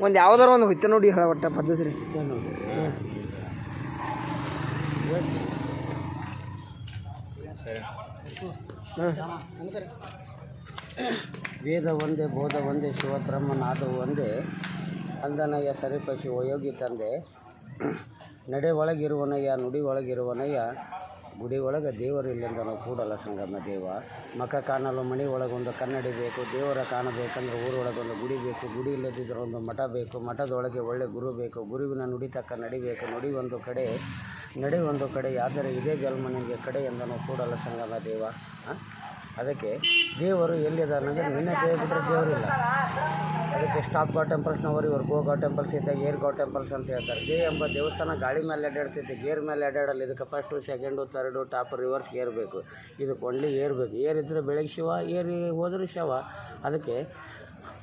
ಒಂದು ಯಾವ್ದಾರ ಒಂದು ಹೊಯ್ತ ನೋಡಿ ಹೇಳ ಪದ್ಧತಿ ಹಾಂ ವೇದ ಒಂದೇ, ಬೋಧ ಒಂದೇ, ಶಿವ ಬ್ರಹ್ಮನಾದ ಒಂದೇ, ಅಂದನಯ್ಯ ಸರಿಪಶಿ, ವಯೋಗಿ ತಂದೆ ನಡೆ ಒಳಗಿರುವನಯ್ಯ ನುಡಿ ಒಳಗಿರುವನಯ್ಯ ಗುಡಿ ಒಳಗೆ ದೇವರಿಲ್ಲಂದನು ಕೂಡಲ್ಲ ಸಂಗಮ ದೇವ ಮಕ ಕಾಣಲು ಮಣಿ ಒಳಗೊಂದು ಕನ್ನಡಿ ಬೇಕು, ದೇವರ ಕಾಣಬೇಕಂದ್ರೆ ಊರೊಳಗೊಂದು ಗುಡಿ ಬೇಕು, ಗುಡಿ ಇಲ್ಲದಿದ್ದರೆ ಒಂದು ಮಠ ಬೇಕು, ಮಠದೊಳಗೆ ಒಳ್ಳೆ ಗುರು ಬೇಕು, ಗುರುವಿನ ನುಡಿ ತಕ್ಕ ನಡಿಬೇಕು ನುಡಿ ಒಂದು ಕಡೆ, ನಡೆ ಒಂದು ಕಡೆ ಆದರೆ ಇದೇ ಜನ್ಮನಿಗೆ ಕಡೆ ಎಂದನು ಕೂಡಲ ಸಂಗಮ ದೇವ? ಅದಕ್ಕೆ ದೇವರು ಎಲ್ಲಿದ್ದಾರೆ ಅಂದರೆ ನಿನ್ನೆ ದೇವ ಬಿಟ್ಟರೆ ದೇವರಿಲ್ಲ ಅದಕ್ಕೆ ಸ್ಟಾಪ್ ಗೋ ಟೆಂಪಲ್ಸ್ನವರು ಇವರು ಗೋ ಗೋ ಟೆಂಪಲ್ಸ್ ಇದ್ದ ಏರ್ ಗೋ ಟೆಂಪಲ್ಸ್ ಅಂತ ಹೇಳ್ತಾರೆ. ದೇ ಎಂಬ ದೇವಸ್ಥಾನ ಗಾಳಿ ಮೇಲೆ ಅಡ್ಡಾಡ್ತೈತೆ, ಗೇರ್ ಮೇಲೆ ಅಡ್ಡಾಡಲ್ಲ. ಇದಕ್ಕೆ first second third top reverse ಏರ್ಬೇಕು. ಇದಕ್ಕೆ ಒಳ್ಳೆ ಏರ್ಬೇಕು. ಬೇಕು ಏರ್ ಇದ್ದರೆ ಬೆಳಗ್ಗೆ ಶಿವ, ಏರಿ ಹೋದ್ರೆ ಶವ. ಅದಕ್ಕೆ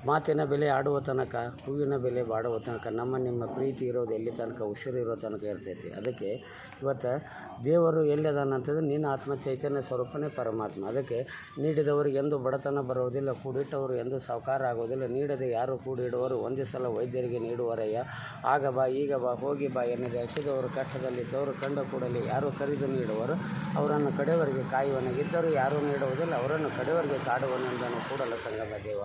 ಮಾತಿನ ಬೆಲೆ ಆಡುವ ತನಕ, ಹೂವಿನ ಬೆಲೆ ಬಾಡುವ ತನಕ, ನಮ್ಮ ನಿಮ್ಮ ಪ್ರೀತಿ ಇರೋದು ಎಲ್ಲಿ ತನಕ ಉಸಿರು ಇರೋ ತನಕ ಇರ್ತೈತಿ. ಅದಕ್ಕೆ ಇವತ್ತು ದೇವರು ಅಂತಂದ್ರೆ, ನಿನ್ನ ಆತ್ಮ ಚೈತನ್ಯ ಸ್ವರೂಪನೇ ಪರಮಾತ್ಮ. ಅದಕ್ಕೆ ನೀಡಿದವರಿಗೆ ಎಂದು ಬಡತನ ಬರುವುದಿಲ್ಲ ಕೂಡಿಟ್ಟವರು ಎಂದು ಸಾವುಕಾರ ಆಗೋದಿಲ್ಲ. ನೀಡದೆ ಯಾರು ಕೂಡಿಡುವರು? ಒಂದೇ ಸಲ ವೈದ್ಯರಿಗೆ ನೀಡುವರಯ್ಯ. ಆಗ ಬಾ, ಈಗ ಬಾ, ಹೋಗಿ ಬಾ ಎನ್ನದೆ ಹಸಿದವರು ಕಷ್ಟದಲ್ಲಿದ್ದವರು ಕಂಡ ಕೂಡಲಿ ಯಾರು ಕರೆದು ನೀಡುವರು? ಅವರನ್ನು ಕಡೆಯವರಿಗೆ ಕಾಯುವನಿಗಿದ್ದರು ಯಾರೂ ನೀಡುವುದಿಲ್ಲ. ಅವರನ್ನು ಕಡೆಯವರಿಗೆ ಕಾಡುವನೆಂದನು ಕೂಡಲ ಸಂಗಮ ದೇವ.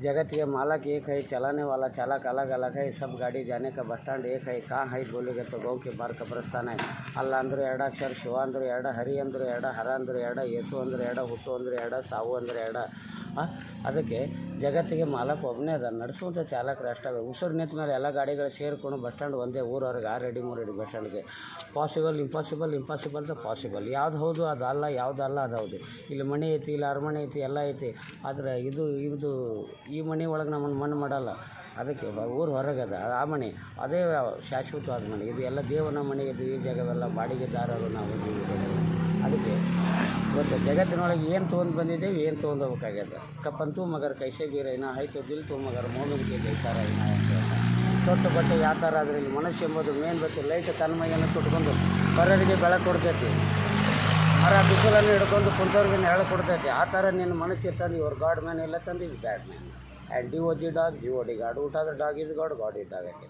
जगत के मालक एक है चलाने वाला चालक अलग अलग है सब गाड़ी जाने का बस स्टैंड एक है कहाँ है बोलेगे तो गाँव के बाहर कब्रस्तान है ಅಲ್ಲ ಅಂದ್ರೆ ಎರಡ ಅಕ್ಷರ ಶಿವ ಅಂದ್ರೆ ಎರಡ ಹರಿ ಅಂದ್ರೆ ಎರಡ ಹರ ಅಂದ್ರೆ ಎರಡ ಯೇಸು ಅಂದ್ರೆ ಎರಡ ಹುಟ್ಟು ಅಂದ್ರೆ ಎರಡ ಸಾವು ಅಂದ್ರೆ ಎರಡ ಆ? ಅದಕ್ಕೆ ಜಗತ್ತಿಗೆ ಮಾಲಕ್ ಒಬ್ಬನೇ ಅದ. ನಡೆಸುವಂಥ ಚಾಲಕರು ಅಷ್ಟವೇ ಉಸಿರು ನಿಂತ ಮೇಲೆ ಎಲ್ಲ ಗಾಡಿಗಳು ಸೇರಿಕೊಂಡು ಬಸ್ ಸ್ಟ್ಯಾಂಡ್ ಒಂದೇ ಊರವ್ರಿಗೆ, ಆ ರೆಡಿ ಮೂರು ready bus ಸ್ಟ್ಯಾಂಡ್ಗೆ possible impossible impossible the possible ಯಾವ್ದು ಹೌದು, ಅದು ಅಲ್ಲ, ಯಾವ್ದು ಅಲ್ಲ, ಅದು ಹೌದು. ಇಲ್ಲಿ ಮನೆ ಐತಿ, ಇಲ್ಲಿ ಅರಮನೆ ಐತಿ, ಎಲ್ಲ ಐತಿ. ಆದರೆ ಇದು ಇದು, ಈ ಮನೆ ಒಳಗೆ ನಮ್ಮನ್ನು ಮಣ್ಣು ಮಾಡಲ್ಲ. ಅದಕ್ಕೆ ಊರು ಊರು ಹೊರಗದ ಆ ಮನೆ ಅದೇ ಶಾಶ್ವತವಾದ ಮನೆ ಇದು ಎಲ್ಲ ದೇವನ ಮನೆ ಇದು, ಈ ಜಾಗವೆಲ್ಲ ಬಾಡಿಗೆದಾರರು ನಾವು ಅದಕ್ಕೆ ಇವತ್ತು ಜಗತ್ತಿನೊಳಗೆ ಏನು ತೊಗೊಂಡು ಬಂದಿದ್ದೇವೆ, ಏನು ತೊಗೊಂಡು ಹೋಗ್ಬೇಕಾಗ್ಯದ? ಕಪ್ಪಂತೂ ಮಗರ ಕೈಸೆ ಬೀರ ಆಯ್ತು, ದಿಲ್ ತೂ ಮಗರ ಮೋಮಿಗೆ ಬೈತಾರ ಏನೋ. ತೊಟ್ಟು ಬಟ್ಟೆ ಯಾವ ಥರ ಆದರೆ ಇಲ್ಲಿ ಮನುಷ್ಯ ಎಂಬುದು ಮೇನ್ ಬತ್ತಿ ಲೈಟ್ ತನ್ಮಯ್ಯನ್ನು ತುಟ್ಕೊಂಡು ಬರೋರಿಗೆ ಬೆಳೆ ಕೊಡ್ತೈತಿ. ಮರ ಬಿಸಿಲನ್ನು ಹಿಡ್ಕೊಂಡು ಕುಂತವ್ರಿಗೆ ನೆರಳು ಕೊಡ್ತೈತಿ. ಆ ಥರ ನಿನ್ನ ಮನಸ್ಸು ತಂದು ಇವ್ರ ಗಾಡ್ ಮ್ಯಾನ್ ಎಲ್ಲ ತಂದು ಇದು bad man and D O G dog G O D god ಊಟ ಆದರೆ ಡಾಗ್ ಇದು ಗಾಡ್ ಗಾಡ್ ಇದ್ದಾಗೈತೆ